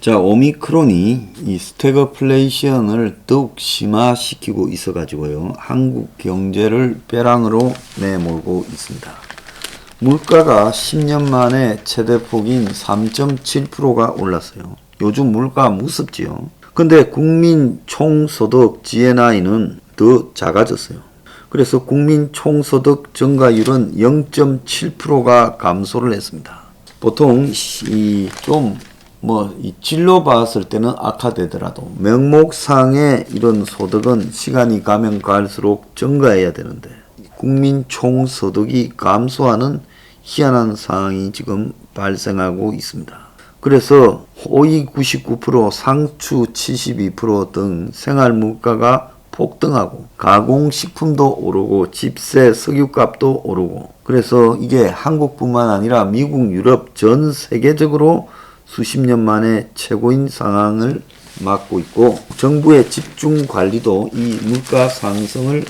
자, 오미크론이 이 스태그플레이션을 더욱 심화시키고 있어 가지고요. 한국 경제를 벼랑으로 내몰고 있습니다. 물가가 10년 만에 최대폭인 3.7%가 올랐어요. 요즘 물가 무섭지요. 근데 국민 총소득 GNI는 더 작아졌어요. 그래서 국민 총소득 증가율은 0.7%가 감소를 했습니다. 보통 이 좀 뭐 질로 봤을 때는 악화되더라도 명목상의 이런 소득은 시간이 가면 갈수록 증가해야 되는데 국민 총소득이 감소하는 희한한 상황이 지금 발생하고 있습니다. 그래서 호의 99%, 상추 72%등 생활 물가가 폭등하고 가공식품도 오르고 집세 석유값도 오르고 그래서 이게 한국뿐만 아니라 미국, 유럽 전 세계적으로 수십 년 만에 최고인 상황을 맞고 있고 정부의 집중 관리도 이 물가 상승을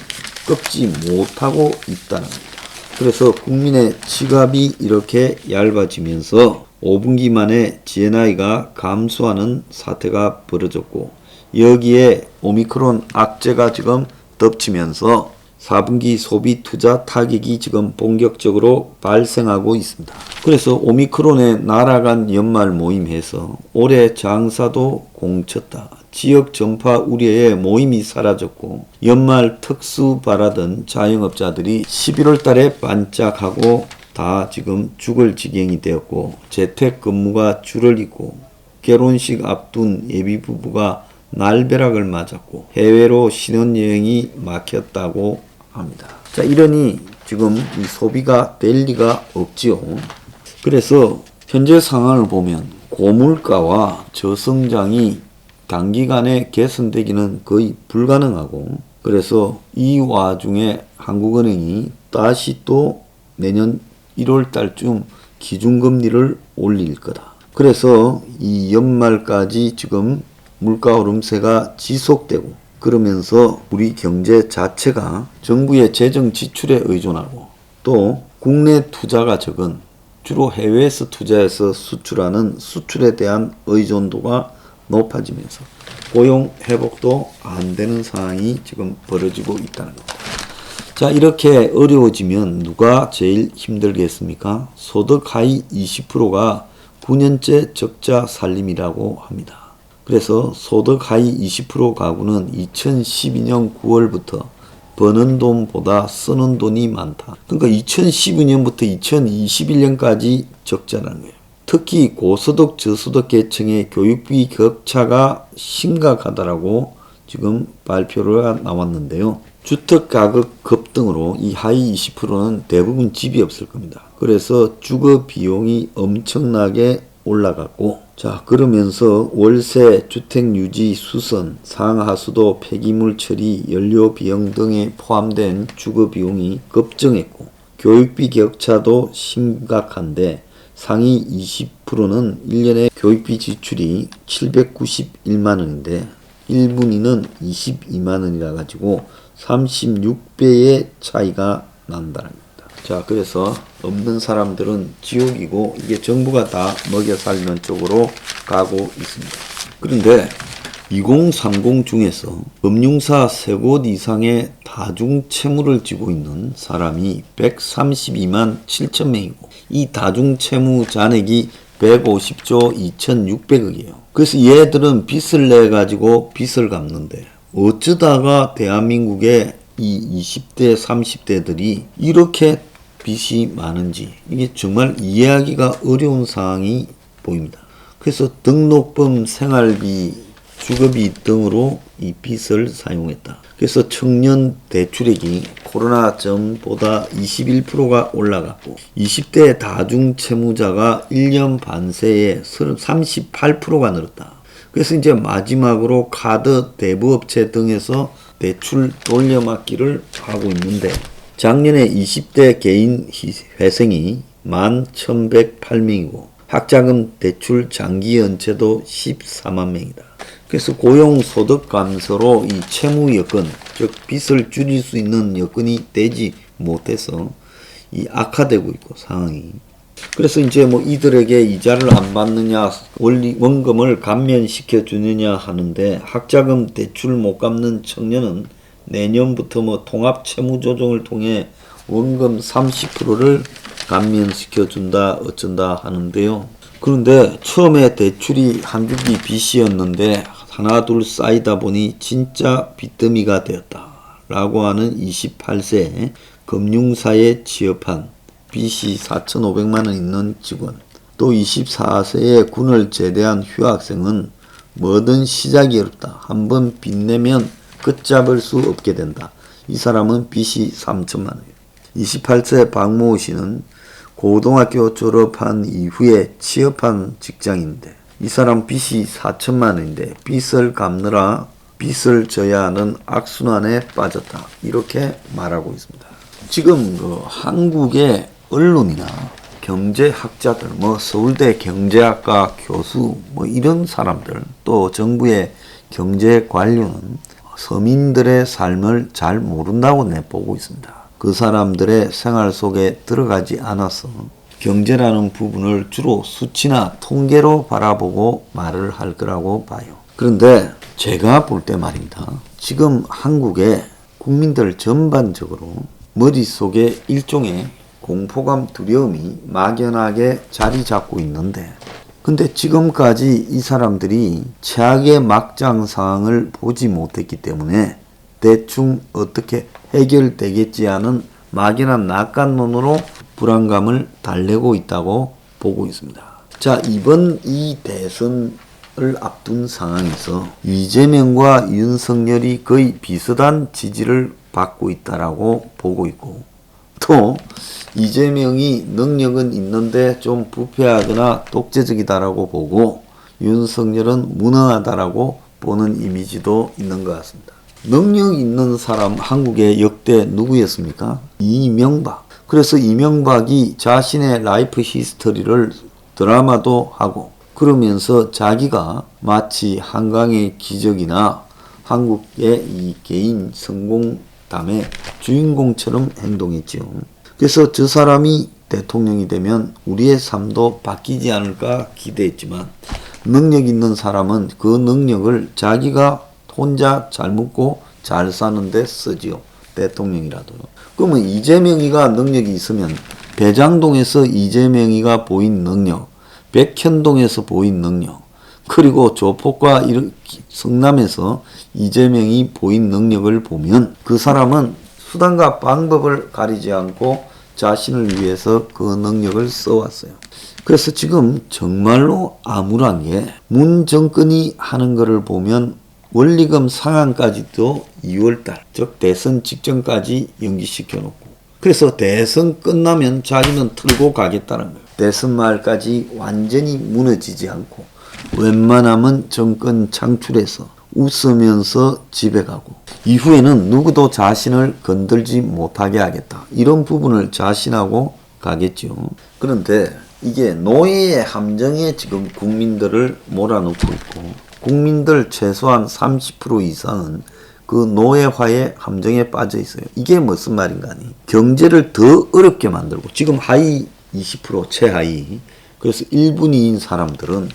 꺾지 못하고 있다는 겁니다. 그래서 국민의 지갑이 이렇게 얇아지면서 5분기 만에 GNI가 감소하는 사태가 벌어졌고 여기에 오미크론 악재가 지금 덮치면서 4분기 소비 투자 타격이 지금 본격적으로 발생하고 있습니다. 그래서 오미크론에 날아간 연말 모임에서 올해 장사도 공쳤다. 지역 전파 우려에 모임이 사라졌고 연말 특수 바라던 자영업자들이 11월 달에 반짝하고 다 지금 죽을 지경이 되었고 재택 근무가 줄을 잇고 결혼식 앞둔 예비 부부가 날벼락을 맞았고 해외로 신혼여행이 막혔다고 합니다. 자 이러니 지금 이 소비가 될 리가 없지요. 그래서 현재 상황을 보면 고물가와 저성장이 단기간에 개선되기는 거의 불가능하고 그래서 이 와중에 한국은행이 다시 또 내년 1월 달쯤 기준금리를 올릴 거다. 그래서 이 연말까지 지금 물가 오름세가 지속되고 그러면서 우리 경제 자체가 정부의 재정 지출에 의존하고 또 국내 투자가 적은 주로 해외에서 투자해서 수출하는 수출에 대한 의존도가 높아지면서 고용 회복도 안 되는 상황이 지금 벌어지고 있다는 겁니다. 자, 이렇게 어려워지면 누가 제일 힘들겠습니까? 소득 하위 20%가 9년째 적자 살림이라고 합니다. 그래서 소득 하위 20% 가구는 2012년 9월부터 버는 돈보다 쓰는 돈이 많다. 그러니까 2012년부터 2021년까지 적자라는 거예요. 특히 고소득 저소득 계층의 교육비 격차가 심각하다라고 지금 발표가 나왔는데요. 주택 가격 급등으로 이 하위 20%는 대부분 집이 없을 겁니다. 그래서 주거 비용이 엄청나게 올라갔고 자 그러면서 월세, 주택 유지, 수선, 상하수도, 폐기물 처리, 연료 비용 등에 포함된 주거 비용이 급증했고 교육비 격차도 심각한데 상위 20%는 1년에 교육비 지출이 791만 원인데 1분위는 22만 원이라 가지고 36배의 차이가 난다는 겁니다. 자, 그래서 없는 사람들은 지옥이고 이게 정부가 다 먹여 살리는 쪽으로 가고 있습니다. 그런데 2030 중에서 금융사 세 곳 이상의 다중 채무를 지고 있는 사람이 132만 7천 명이고 이 다중 채무 잔액이 150조 2,600억이에요. 그래서 얘들은 빚을 내 가지고 빚을 갚는데 어쩌다가 대한민국의 이 20대, 30대들이 이렇게 빚이 많은지 이게 정말 이해하기가 어려운 상황이 보입니다. 그래서 등록금, 생활비, 주거비 등으로 이 빚을 사용했다. 그래서 청년 대출액이 코로나 전보다 21%가 올라갔고 20대 다중 채무자가 1년 반 새에 38%가 늘었다. 그래서 이제 마지막으로 카드 대부업체 등에서 대출 돌려막기를 하고 있는데 작년에 20대 개인 회생이 11,108명이고 학자금 대출 장기 연체도 14만 명이다. 그래서 고용 소득 감소로 이 채무 여건, 즉 빚을 줄일 수 있는 여건이 되지 못해서 이 악화되고 있고 상황이 그래서 이제 뭐 이들에게 이자를 안 받느냐, 원리, 원금을 감면시켜 주느냐 하는데 학자금 대출 못 갚는 청년은 내년부터 뭐 통합 채무 조정을 통해 원금 30%를 감면시켜 준다 어쩐다 하는데요. 그런데 처음에 대출이 한국이 빚이었는데 하나 둘 쌓이다 보니 진짜 빚더미가 되었다. 라고 하는 28세 금융사에 취업한 빚이 4,500만 원 있는 직원 또 24세에 군을 제대한 휴학생은 뭐든 시작이 어렵다. 한번 빚내면 끝잡을 수 없게 된다. 이 사람은 빚이 3천만 원이에요. 28세 박모우 씨는 고등학교 졸업한 이후에 취업한 직장인데 이 사람 빚이 4천만 원인데 빚을 갚느라 빚을 져야 하는 악순환에 빠졌다. 이렇게 말하고 있습니다. 지금 그 한국의 언론이나 경제학자들, 뭐 서울대 경제학과 교수, 뭐 이런 사람들, 또 정부의 경제 관료는 서민들의 삶을 잘 모른다고 내보고 있습니다. 그 사람들의 생활 속에 들어가지 않아서 경제라는 부분을 주로 수치나 통계로 바라보고 말을 할 거라고 봐요. 그런데 제가 볼 때 말입니다. 지금 한국의 국민들 전반적으로 머릿속에 일종의 공포감 두려움이 막연하게 자리 잡고 있는데 근데 지금까지 이 사람들이 최악의 막장 상황을 보지 못했기 때문에 대충 어떻게 해결되겠지 하는 막연한 낙관론으로 불안감을 달래고 있다고 보고 있습니다. 자, 이번 이 대선을 앞둔 상황에서 이재명과 윤석열이 거의 비슷한 지지를 받고 있다라고 보고 있고 또 이재명이 능력은 있는데 좀 부패하거나 독재적이다라고 보고 윤석열은 무능하다라고 보는 이미지도 있는 것 같습니다. 능력 있는 사람 한국의 역대 누구였습니까? 이명박. 그래서 이명박이 자신의 라이프 히스토리를 드라마도 하고 그러면서 자기가 마치 한강의 기적이나 한국의 이 개인 성공 담의 주인공처럼 행동했지요. 그래서 저 사람이 대통령이 되면 우리의 삶도 바뀌지 않을까 기대했지만 능력 있는 사람은 그 능력을 자기가 혼자 잘 먹고 잘 사는데 쓰지요. 대통령이라도. 그러면 이재명이가 능력이 있으면 배장동에서 이재명이가 보인 능력, 백현동에서 보인 능력, 그리고 조폭과 이런 성남에서 이재명이 보인 능력을 보면 그 사람은 수단과 방법을 가리지 않고 자신을 위해서 그 능력을 써왔어요. 그래서 지금 정말로 암울한 게 문 정권이 하는 것을 보면 원리금 상한까지도 2월달, 즉 대선 직전까지 연기시켜 놓고 그래서 대선 끝나면 자기는 틀고 가겠다는 거예요. 대선 말까지 완전히 무너지지 않고 웬만하면 정권 창출해서 웃으면서 집에 가고 이후에는 누구도 자신을 건들지 못하게 하겠다. 이런 부분을 자신하고 가겠죠. 그런데 이게 노예의 함정에 지금 국민들을 몰아넣고 있고 국민들 최소한 30% 이상은 그 노예화의 함정에 빠져 있어요. 이게 무슨 말인가 하니 경제를 더 어렵게 만들고 지금 하위 20% 최하위 그래서 1분위인 사람들은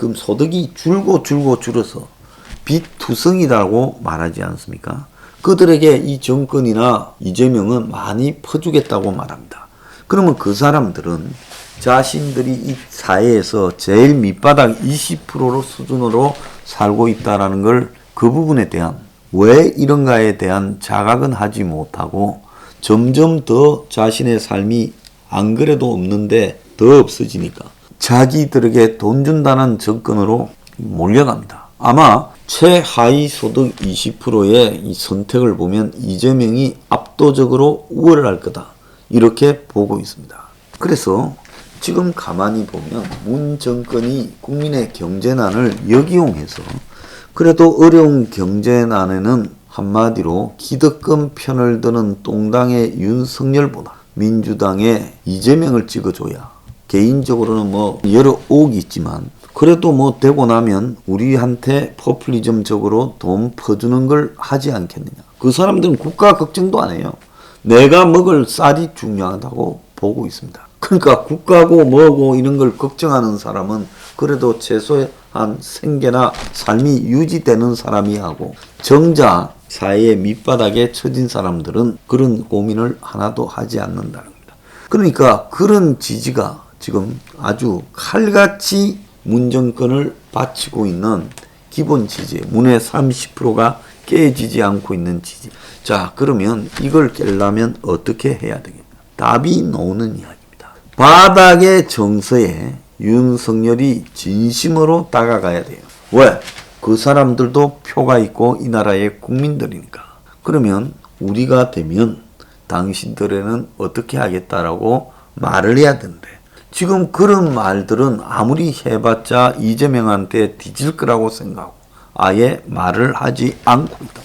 그럼 소득이 줄고 줄고 줄어서 빚투성이라고 말하지 않습니까? 그들에게 이 정권이나 이재명은 많이 퍼주겠다고 말합니다. 그러면 그 사람들은 자신들이 이 사회에서 제일 밑바닥 20%로 수준으로 살고 있다라는 걸 그 부분에 대한 왜 이런가에 대한 자각은 하지 못하고 점점 더 자신의 삶이 안 그래도 없는데 더 없어지니까 자기들에게 돈 준다는 접근으로 몰려갑니다. 아마 최하위 소득 20%의 이 선택을 보면 이재명이 압도적으로 우월할 거다. 이렇게 보고 있습니다. 그래서 지금 가만히 보면 문 정권이 국민의 경제난을 역이용해서 그래도 어려운 경제난에는 한마디로 기득권 편을 드는 똥당의 윤석열보다 민주당의 이재명을 찍어줘야 개인적으로는 뭐 여러 옥이 있지만 그래도 뭐 되고 나면 우리한테 포퓰리즘적으로 돈 퍼주는 걸 하지 않겠느냐. 그 사람들은 국가 걱정도 안 해요. 내가 먹을 쌀이 중요하다고 보고 있습니다. 그러니까 국가고 뭐고 이런 걸 걱정하는 사람은 그래도 최소한 생계나 삶이 유지되는 사람이 하고 정자 사회의 밑바닥에 처진 사람들은 그런 고민을 하나도 하지 않는다는 겁니다. 그러니까 그런 지지가 지금 아주 칼같이 문정권을 바치고 있는 기본 지지, 문의 30%가 깨지지 않고 있는 지지. 자, 그러면 이걸 깨려면 어떻게 해야 되겠냐? 답이 나오는 이야기입니다. 바닥의 정서에 윤석열이 진심으로 다가가야 돼요. 왜? 그 사람들도 표가 있고 이 나라의 국민들이니까. 그러면 우리가 되면 당신들에는 어떻게 하겠다라고 말을 해야 되는데 지금 그런 말들은 아무리 해봤자 이재명한테 뒤질 거라고 생각하고 아예 말을 하지 않고 있다.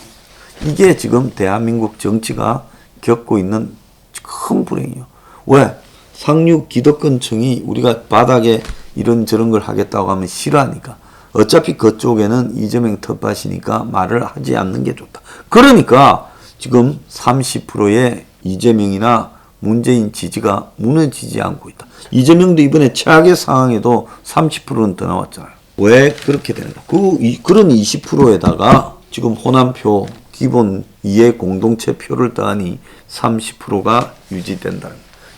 이게 지금 대한민국 정치가 겪고 있는 큰 불행이에요. 왜? 상류 기득권층이 우리가 바닥에 이런 저런 걸 하겠다고 하면 싫어하니까. 어차피 그쪽에는 이재명 텃밭이니까 말을 하지 않는 게 좋다. 그러니까 지금 30%의 이재명이나 문재인 지지가 무너지지 않고 있다. 이재명도 이번에 최악의 상황에도 30%는 더 나왔잖아요. 왜 그렇게 되는가? 그, 이, 그런 20%에다가 지금 호남표 기본 이해 공동체 표를 더하니 30%가 유지된다.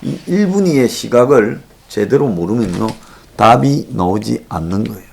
이 1분위의 시각을 제대로 모르면요. 답이 나오지 않는 거예요.